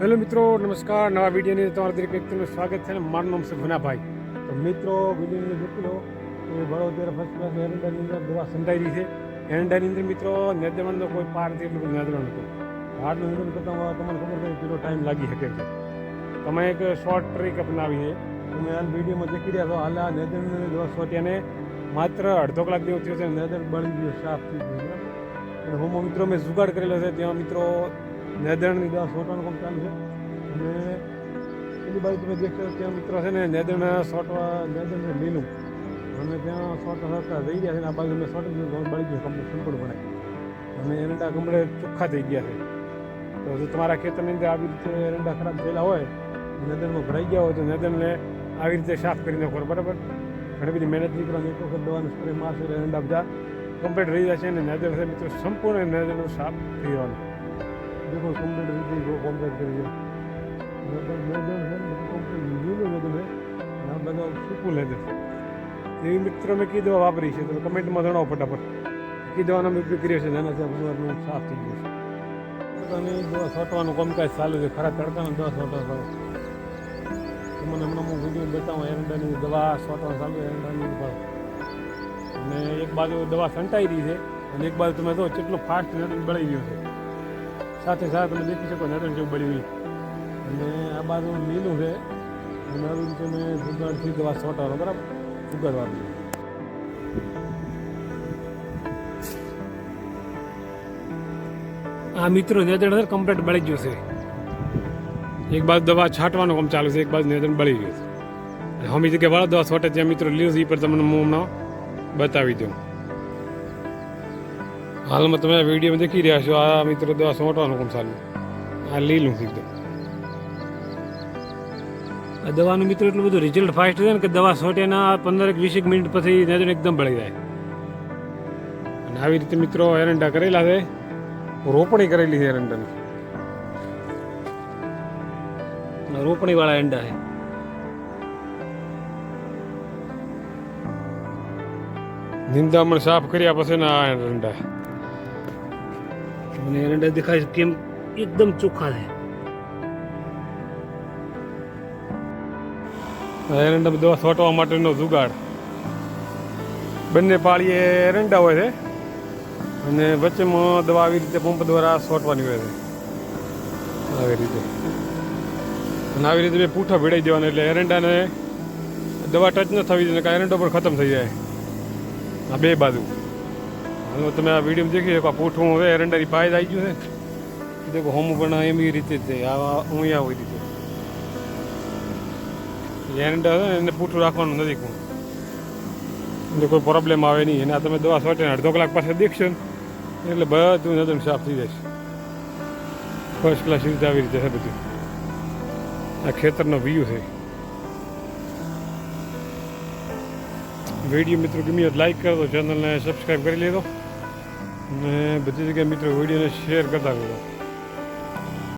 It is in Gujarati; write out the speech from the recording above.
હેલો મિત્રો, નમસ્કાર. નવા વિડીયોની તમારા દરેક વ્યક્તિનું સ્વાગત છે અને મારું નામ છે ગુનાભાઈ. તો મિત્રો, વિડીયોની જોતી લો તો વડોદરા ફર્સ્ટ ક્લાસ એરંડાની અંદર દવા સંધાઈ રહી છે. એરંડાની અંદર મિત્રો નેદરવાનો કોઈ પાર નથી, એટલું બધું નેદરવાનું હતું હાર્ડનું નિર્માણ કરતાં તમને ખબર છે કેટલો ટાઈમ લાગી શકે છે. તમે એક શોર્ટ ટ્રીક અપનાવી છે. તમે હાલ વિડીયોમાં દેખી રહ્યા છો, હાલ આ નેદરની દવા સોટ્યાને માત્ર અડધો કલાક જેવું થયો છે નેદર બળી ગયો સાફ થઈ ગયું અને હું મિત્રો, મેં જુગાડ કરેલો છે. ત્યાં મિત્રો નેદરણની દવા સોટવાનું કામ ચાલુ છે. અને એની બાજુ તમે દેખશો ત્યાં મિત્રો છે ને નેદણ સોટવા નેદણ લીલું. અને ત્યાં સોટા સોટા થઈ ગયા છે અને આ બાજુ મેં સોટી દીધું બળી ગયું કમ્પ્લીટ સંપૂર્ણ બનાવી. અને એરંડા ગમડે ચોખ્ખા થઈ ગયા છે. તો જો તમારા ખેતરની અંદર આવી રીતે એરંડા ખરાબ થયેલા હોય, નેદરમાં ભરાઈ ગયા હોય, તો નેદરને આવી રીતે સાફ કરી નાખો, બરાબર? ઘણી બધી મહેનત નીકળવાની એક વખત દવાનું સ્પ્રે મારશે એરંડા બધા કમ્પ્લીટ રહી જશે અને નેદણ છે મિત્રો, સંપૂર્ણ નેદરનું સાફ થઈ જવાનું. देखो कंप्लीट रीति को कॉम्प्लीट करिए मतलब मैदान है मतलब कंप्लीट લીલું મેદાન છે અને આ બધા સૂકું લેદર એવી મિત્રો મેં કઈ દવા વાપરી છે તમે કમેન્ટમાં જણાવો ફટાફટ કઈ દવાનો મેં ઉપયોગ કર્યો છે જેનાથી આ બધું સાફ થઈ ગયું છે પોતાની દવા છોટવાનું કામકાજ ચાલુ છે ખરા તડકાનો દવા છોટવા ચાલુ તમને હમણાં હું વિડીયો બતાવું એરંડાની દવા છોટવાનું ચાલુ એરંડાની દવા અને એક બાજુ દવા સંટાઈ રહી છે અને એક બાજુ તમે જો કેટલું ફાસ્ટ બળી ગયું છે સાથે સાથે તમે દેખી શકો નરણ જેવું બળ્યું અને આ બાજુ લીલું છે. નરણ તમે જુગાડથી દવા સોટાનો બરાબર? જુગાડવાનું આ મિત્રો નેદણ કમ્પ્લેટ બળી ગયું છે. એક બાજુ દવા છાંટવાનું કામ ચાલુ છે, એક બાજુ નેદણ બળી ગયું છે. હમી જગ્યાએ વાળા દવા છોટે ત્યાં મિત્રો લીલું છે એ પર તમને હું હમણાં બતાવી દઉં. હાલમાં તમે વિડીયોમાં દેખી રહ્યા છો આ મિત્રો દવા સોંટવાનું કોણ ચાલુ આ લીલું એકદમ. આ દવાનું મિત્રો એટલું બધું રિઝલ્ટ ફાસ્ટ છે ને કે દવા સોંટેના પંદર વીસ એક મિનિટ પછી નેદન એકદમ બળી જાય. અને આવી રીતે મિત્રો એરંડા કરેલા છે. રોપણી કરેલી છે એરંડાની. રોપણી વાળા એંડા છે. નિંદામણ સાફ કર્યા પછી ના એરંડા. અને એરંડા દેખાય છે કેમ એકદમ ચોખ્ખા છે. એરંડા દવા છોટવા માટેનો જુગાડ. બંને પાળીએ એરંડા હોય છે અને વચ્ચેમાં દવા આવી રીતે પંપ દ્વારા છોટવાની હોય છે. આવી રીતે. અને આવી રીતે બે પૂઠા ભીડાઈ દેવાના એટલે એરંડાને દવા ટચ ન થવી જોઈએ એરંડો પણ ખતમ થઈ જાય. આ બે બાજુ. હાલો તમે આ વીડિયો દેખી શકો પૂઠું હવે એરંડાની પાય આવી ગયું છે. દેખો, હોમ પણ એમ એ રીતે છે, આ અહીંયા હોય રીતે. એરંડા છે એને પૂઠું રાખવાનું નથી કોણ. એટલે કોઈ પ્રોબ્લેમ આવે નહીં. અને આ તમે દવા સોટે અડધો કલાક પાસે દેખશો ને, એટલે બધું નદન સાફ થઈ જશે. ફર્સ્ટ ક્લાસ રીતે આવી રીતે છે બધું. આ ખેતરનો વ્યૂ છે. વીડિયો મિત્રો ગમી હોય લાઈક કરો ચેનલને સબસ્ક્રાઈબ કરી લેજો. અને બધી જગ્યાએ મિત્રો વિડીયોને શેર કરતા રહેજો.